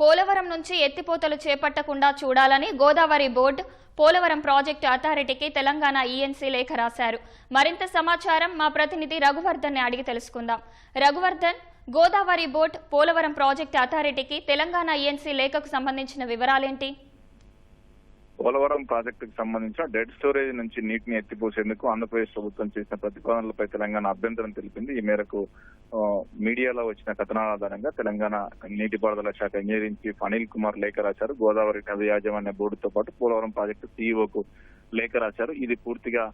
పోలవరం నుంచి ఎత్తిపోతలు చేపట్టకుండా చూడాలని గోదావరి బోర్డు పోలవరం ప్రాజెక్టు అథారిటీకి తెలంగాణ ఈఎన్సీ లేఖ రాశారు. మరింత సమాచారం మా ప్రతినిధి రఘువర్ధన్ అడిగి తెలుసుకుందాం. రఘువర్ధన్ గోదావరి బోర్డు పోలవరం ప్రాజెక్టు అథారిటీకి తెలంగాణ ఈఎన్సీ లేఖకు సంబంధించిన వివరాలేంటి? పోలవరం ప్రాజెక్టుకు సంబంధించిన డెడ్ స్టోరేజ్ నుంచి నీటిని ఎత్తిపోసేందుకు ఆంధ్రప్రదేశ్ ప్రభుత్వం చేసిన ప్రతిపాదనలపై తెలంగాణ అభ్యంతరం తెలిపింది. ఈ మేరకు మీడియాలో వచ్చిన కథనాల ఆధారంగా తెలంగాణ నీటిపారుదల శాఖ ఇంజనీరింగ్ చీఫ్ అనిల్ కుమార్ లేఖ రాశారు. గోదావరి నది యాజమాన్య బోర్డుతో పాటు పోలవరం ప్రాజెక్టు సీఈఓకు లేఖ రాశారు. ఇది పూర్తిగా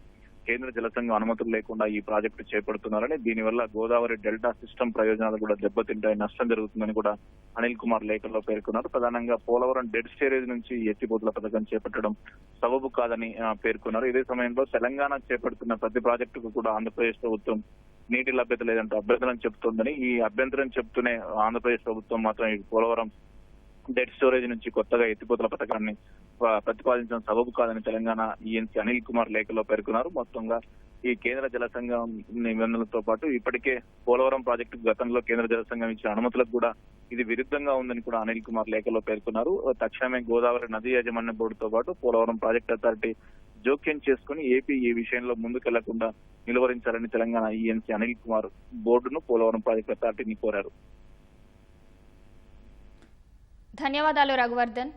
కేంద్ర జలసంఘం అనుమతులు లేకుండా ఈ ప్రాజెక్టు చేపడుతున్నారని దీనివల్ల గోదావరి డెల్టా సిస్టమ్ ప్రయోజనాలు కూడా దెబ్బతింటాయి నష్టం జరుగుతుందని కూడా అనిల్ కుమార్ లేఖల్లో పేర్కొన్నారు. ప్రధానంగా పోలవరం డెడ్ స్టేరేజ్ నుంచి ఎత్తిపోతుల పథకం చేపట్టడం సబబు కాదని పేర్కొన్నారు. ఇదే సమయంలో తెలంగాణ చేపడుతున్న ప్రతి ప్రాజెక్టుకు కూడా ఆంధ్రప్రదేశ్ ప్రభుత్వం నీటి లభ్యత లేదంటూ అభ్యంతరం చెబుతోందని ఈ అభ్యంతరం చెప్తూనే ఆంధ్రప్రదేశ్ ప్రభుత్వం మాత్రం ఈ పోలవరం డెడ్ స్టోరేజ్ నుంచి కొత్తగా ఎత్తిపోతల పథకాన్ని ప్రతిపాదించడం సబబు కాదని తెలంగాణ ఈఎన్సీ అనిల్ కుమార్ లేఖలో పేర్కొన్నారు. మొత్తంగా ఈ కేంద్ర జలసంఘం నిబంధనలతో పాటు ఇప్పటికే పోలవరం ప్రాజెక్టు గతంలో కేంద్ర జలసంఘం ఇచ్చిన అనుమతులకు కూడా ఇది విరుద్ధంగా ఉందని కూడా అనిల్ కుమార్ లేఖలో పేర్కొన్నారు. తక్షణమే గోదావరి నది యాజమాన్య బోర్డుతో పాటు పోలవరం ప్రాజెక్ట్ అథారిటీ జోక్యం చేసుకుని ఏపీ ఈ విషయంలో ముందుకెళ్ళకుండా నిలువరించాలని తెలంగాణ ఈఎన్సీ అనిల్ కుమార్ బోర్డును పోలవరం ప్రాజెక్ట్ అథారిటీని కోరారు. ధన్యవాదాలు రఘువర్ధన్.